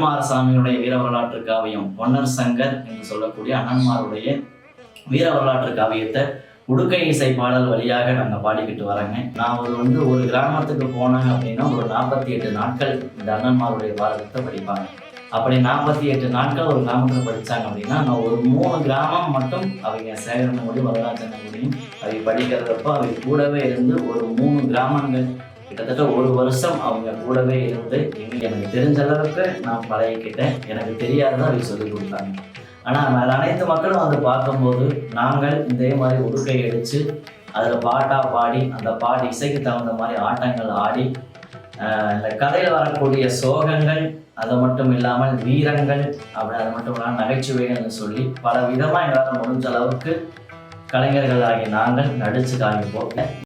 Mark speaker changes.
Speaker 1: வீர வரலாற்று காவியம் பொன்னர் சங்கர் என்று சொல்லக்கூடிய அண்ணன்மாருடைய வீர வரலாற்று காவியத்தை உடுக்கை இசை பாடல் வழியாக நாங்கள் பாடிக்கிட்டு வரேங்க நான் ஒரு வந்து ஒரு கிராமத்துக்கு போனேன் அப்படின்னா ஒரு நாற்பத்தி எட்டு நாட்கள் இந்த அண்ணன்மாருடைய பாரதத்தை படிப்பாங்க. அப்படி நாற்பத்தி எட்டு நாட்கள் ஒரு கிராமத்தில் படித்தாங்க அப்படின்னா நான் ஒரு மூணு கிராமம் மட்டும் அவங்க சேகரண முடியும் வரலாற்று முடியும் அவங்க படிக்கிறதப்ப அவங்க கூடவே இருந்து ஒரு மூணு கிராமங்கள் கிட்டத்தட்ட ஒரு வருஷம் அவங்க கூடவே இருந்து எங்க எனக்கு தெரிஞ்ச அளவுக்கு நான் பழகிக்கிட்டேன். எனக்கு தெரியாதுன்னு அவங்க சொல்லிக் கொடுத்தாங்க. ஆனால் மேலே அனைத்து மக்களும் அதை பார்க்கும்போது நாங்கள் இதே மாதிரி உடுக்கை அடித்து அதில் பாட்டாக பாடி அந்த பாட்டு இசைக்கு தகுந்த மாதிரி ஆட்டங்கள் ஆடி இந்த கதையில் வரக்கூடிய சோகங்கள் அது மட்டும் இல்லாமல் வீரங்கள் அப்படி அது மட்டும் இல்லாமல் நகைச்சுவைகள்னு சொல்லி பல விதமாக எங்களால் முடிஞ்ச அளவுக்கு கலைஞர்கள் ஆகிய நாங்கள் நடிச்சு காமிப்போம்.